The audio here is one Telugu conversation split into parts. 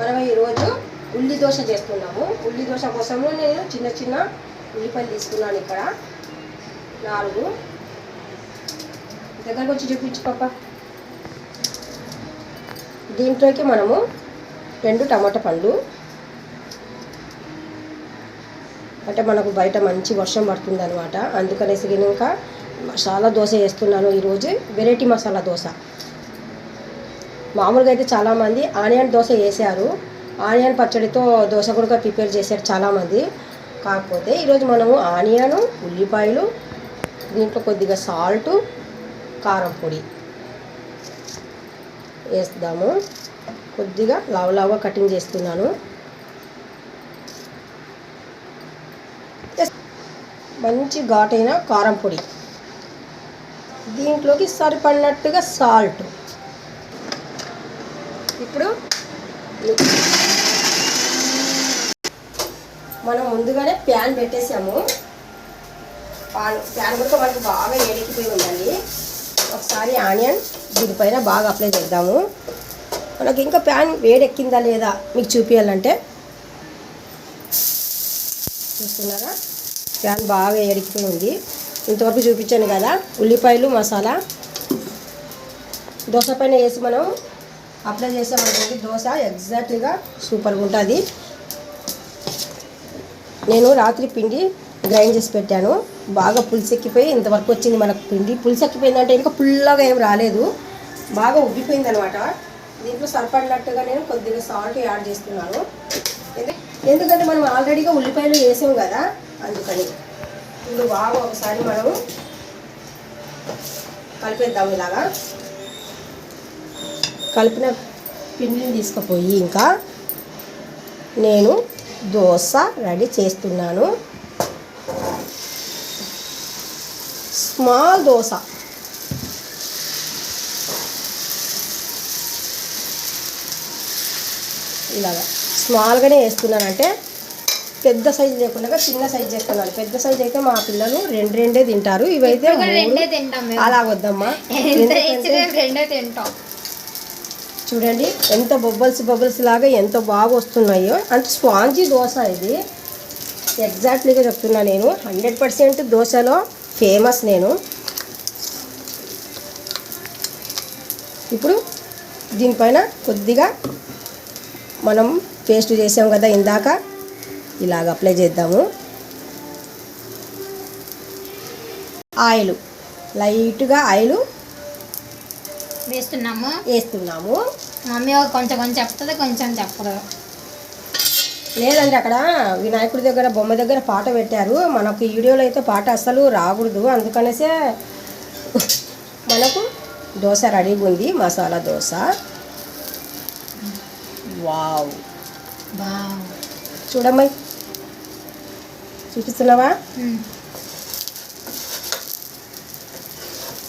మనం ఈరోజు ఉల్లి దోశ చేస్తున్నాము. ఉల్లి దోశ కోసము నేను చిన్న చిన్న ఉల్లిపాయలు తీసుకున్నాను ఇక్కడ. నాలుగు. దగ్గరకు వచ్చి చూపించు పాప. దీంట్లోకి మనము రెండు టమాటా పండ్లు. అంటే మనకు బయట మంచి వర్షం పడుతుంది అనమాట అందుకనేసి నేను ఇంకా మసాలా దోశ వేస్తున్నాను ఈరోజు. వెరైటీ మసాలా దోశ. మామూలుగా అయితే చాలామంది ఆనియన్ దోశ వేసారు. ఆనియన్ పచ్చడితో దోశ కూడా ప్రిపేర్ చేశారు చాలామంది. కాకపోతే ఈరోజు మనము ఆనియన్ ఉల్లిపాయలు దీంట్లో కొద్దిగా సాల్టు కారం పొడి వేస్తాము కొద్దిగా లావు లావుగా కటింగ్ చేస్తున్నాను. మంచి ఘాటైన కారం పొడి. దీంట్లోకి సరిపడినట్టుగా సాల్ట్. ఇప్పుడు మనం ముందుగానే ప్యాన్ పెట్టేసాము. పాన్ ప్యాన్ కూడా మనకు బాగా ఏడెక్కిపోయి ఉండాలి. ఒకసారి ఆనియన్ దీనిపైన బాగా అప్లై చేద్దాము. మనకి ఇంకా ప్యాన్ వేడెక్కిందా లేదా మీకు చూపించాలంటే చూస్తున్నారా? ప్యాన్ బాగా ఎడికిపోయి ఉంది. ఇంతవరకు చూపించాను కదా ఉల్లిపాయలు మసాలా. దోశ పైన వేసి మనం అప్లై చేసామనుకోండి దోశ ఎగ్జాక్ట్గా సూపర్గా ఉంటుంది. నేను రాత్రి పిండి గ్రైండ్ చేసి పెట్టాను. బాగా పులుసెక్కిపోయి ఇంతవరకు వచ్చింది మనకు పిండి. పులుసెక్కిపోయిందంటే ఇంకా పుల్లగా ఏం రాలేదు. బాగా ఉబ్బిపోయింది అనమాట దీంట్లో సరిపడినట్టుగా నేను కొద్దిగా సాల్ట్ యాడ్ చేస్తున్నాను. ఎందుకంటే మనం ఆల్రెడీగా ఉల్లిపాయలు వేసాం కదా అందుకని. ఇప్పుడు బాగా ఒకసారి మనం కలిపేద్దాం ఇలాగా. కలిపిన పిండిని తీసుకుపోయి ఇంకా నేను దోశ రెడీ చేస్తున్నాను. స్మాల్ దోశ. ఇలాగా స్మాల్గానే వేస్తున్నానంటే పెద్ద సైజు లేకుండా చిన్న సైజు చేస్తున్నాను. పెద్ద సైజు అయితే మా పిల్లలు రెండు రెండే తింటారు. ఇవైతే ఇప్పుడు కూడా మూడు. రెండే తింటాం మేము. అలా వద్దమ్మా ఎంత ఎందుకంటే ఇచ్చినా రెండే తింటాం. చూడండి ఎంత బొబ్బల్స్ బొబ్బల్స్ లాగా ఎంత బాగా వస్తున్నాయో. అంటే స్పాంజీ దోశ ఇది. ఎగ్జాక్ట్లీగా చెప్తున్నా నేను. హండ్రెడ్ పర్సెంట్ దోశలో ఫేమస్ నేను. ఇప్పుడు దీనిపైన కొద్దిగా మనం పేస్ట్ చేసాం కదా ఇందాక. ఇలాగ అప్లై చేద్దాము. ఆయిల్. లైట్గా ఆయిల్ వేస్తున్నాము. వేస్తున్నాము. మమ్మీ ఒక కొంచెం కొంచెం చెప్తుంది కొంచెం చెప్పదు. లేదండి అక్కడ వినాయకుడి దగ్గర బొమ్మ దగ్గర పాట పెట్టారు. మనకు ఈ వీడియోలో అయితే పాట అస్సలు రాకూడదు. అందుకనేసే మనకు దోశ రెడీగా ఉంది మసాలా దోశ. వావ్. చూడమ్మాయి. చూపిస్తున్నావా.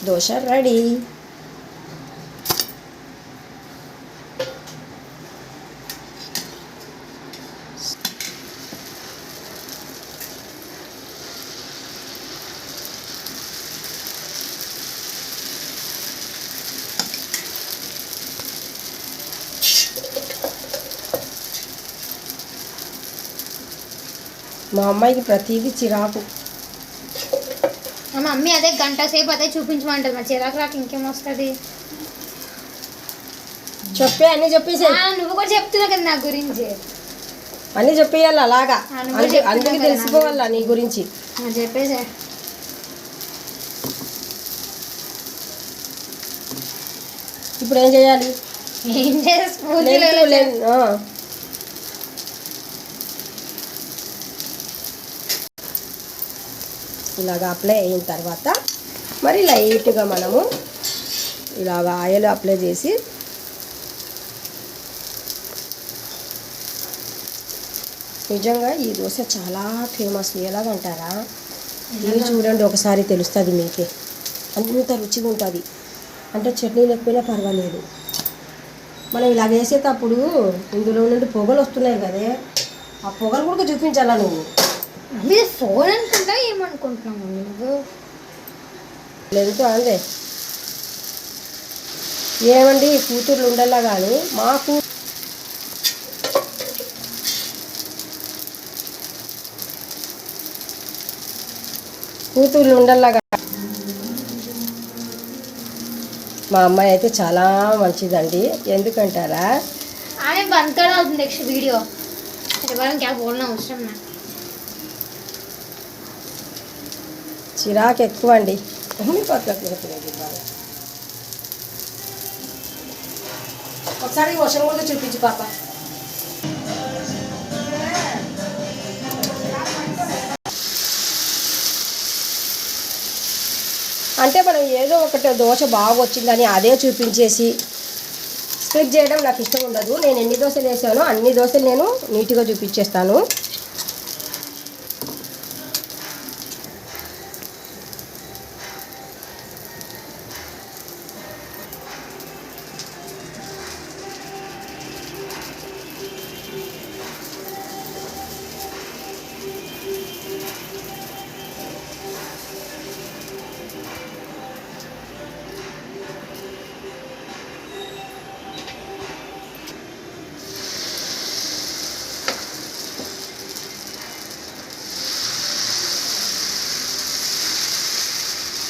దోశ రెడీ. మా అమ్మాయికి ప్రతిదీ చిరాకు. మా మమ్మీ అదే గంట సేపు అదే చూపించమంటుంది. మా చిరాకు రాక ఇంకేం వస్తుంది? చెప్పే అన్నీ చెప్పేసి నువ్వు కూడా చెప్తున్నావు కదా నా గురించి. అన్నీ చెప్పేయాలి అలాగా. అందుకే తెలుసుకోవాలా నీ గురించి. చెప్పేసే ఇప్పుడు ఏం చేయాలి? ఏం చేసి ఇలాగ అప్లై అయిన తర్వాత మరి లైట్గా మనము ఇలాగ ఆయిల్ అప్లై చేసి నిజంగా ఈ దోశ చాలా ఫేమస్ ఎలాగంటారా? ఇది చూడండి ఒకసారి తెలుస్తుంది మీకే. అంత రుచిగా ఉంటుంది. అంటే చట్నీ లేకపోయినా పర్వాలేదు. మనం ఇలా వేసేటప్పుడు ఇందులో నుండి పొగలు వస్తున్నాయి కదే. ఆ పొగలు కూడా చూపించాలా నువ్వు? మీరు సోల్ అనుకుంటా ఏమనుకుంటున్నావు నువ్వు? లేదు అదే ఏమండి కూతుర్లు ఉండలా కానీ మాకు కూతుర్లు ఉండల్లా మా అమ్మాయి అయితే చాలా మంచిదండి. ఎందుకంటారా? ఆమె బంద్ కూడా అవుతుంది నెక్స్ట్ వీడియో. ఎవరికి అవసరం నాకు చిరాకు ఎక్కువ అండి. ఒకసారి వర్షం కూడా చూపించు పాప. అంటే మనం ఏదో ఒకటి దోశ బాగా వచ్చిందని అదే చూపించేసి స్ప్లిట్ చేయడం నాకు ఇష్టం ఉండదు. నేను ఎన్ని దోశలు వేసానో అన్ని దోశలు నేను నీట్గా చూపించేస్తాను.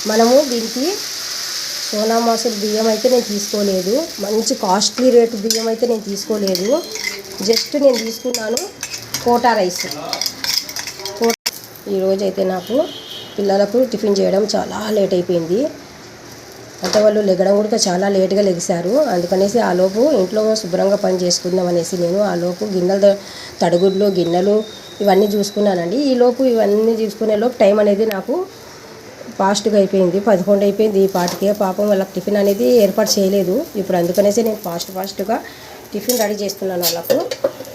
మనము దీనికి సోనా మసూరి బియ్యం అయితే నేను తీసుకోలేదు. మంచి కాస్ట్లీ రేటు బియ్యం అయితే నేను తీసుకోలేదు. జస్ట్ నేను తీసుకున్నాను కోటా రైస్. కో ఈరోజు అయితే నాకు పిల్లలకు టిఫిన్ చేయడం చాలా లేట్ అయిపోయింది. అంటే వాళ్ళు లెగడం కూడా చాలా లేట్గా లెగిశారు. అందుకనేసి ఆ లోపు ఇంట్లో శుభ్రంగా పని చేసుకుందాం అనేసి నేను ఆ లోపు గిన్నెలు తడుగుడ్లు గిన్నెలు ఇవన్నీ చూసుకున్నానండి. ఈ లోపు ఇవన్నీ చూసుకునే లోపు టైం అనేది నాకు ఫాస్ట్గా అయిపోయింది. పదకొండు అయిపోయింది ఈ పాటికే పాపం వాళ్ళకి టిఫిన్ అనేది ఏర్పాటు చేయలేదు. ఇప్పుడు అందుకనేసి నేను ఫాస్ట్ ఫాస్ట్గా టిఫిన్ రెడీ చేస్తున్నాను వాళ్ళకు.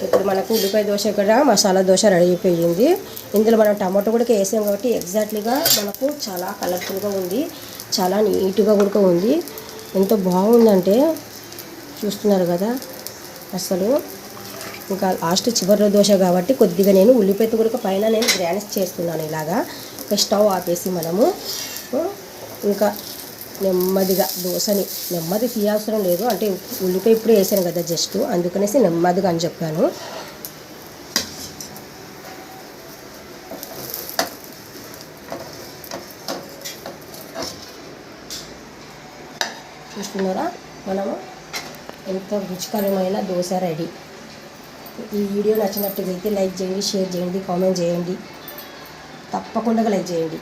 ఇప్పుడు మనకు ఉల్లిపాయ దోశ కూడా మసాలా దోశ రెడీ అయిపోయింది. ఇందులో మనం టమాటో కూడా వేసాం కాబట్టి ఎగ్జాక్ట్లీగా మనకు చాలా కలర్ఫుల్గా ఉంది. చాలా నీట్గా కూడా ఉంది. ఎంత బాగుందంటే చూస్తున్నారు కదా అసలు. ఇంకా లాస్ట్ చివరిలో దోశ కాబట్టి కొద్దిగా నేను ఉల్లిపాయ కూడా పైన నేను గ్రానిష్ చేస్తున్నాను ఇలాగా. ఇంకా స్టవ్ ఆపేసి మనము ఇంకా నెమ్మదిగా దోశని నెమ్మది తీయాల్సిన లేదు. అంటే ఉల్లిపాయ ఇప్పుడు వేసాను కదా జస్ట్ అందుకనేసి నెమ్మదిగా అని చెప్పాను. చూస్తున్నారా? మనము ఎంతో రుచికరమైన దోశ రెడీ. ఈ వీడియో నచ్చినట్టుగా అయితే లైక్ చేయండి షేర్ చేయండి కామెంట్ చేయండి. తప్పకుండా లైక్ చేయండి.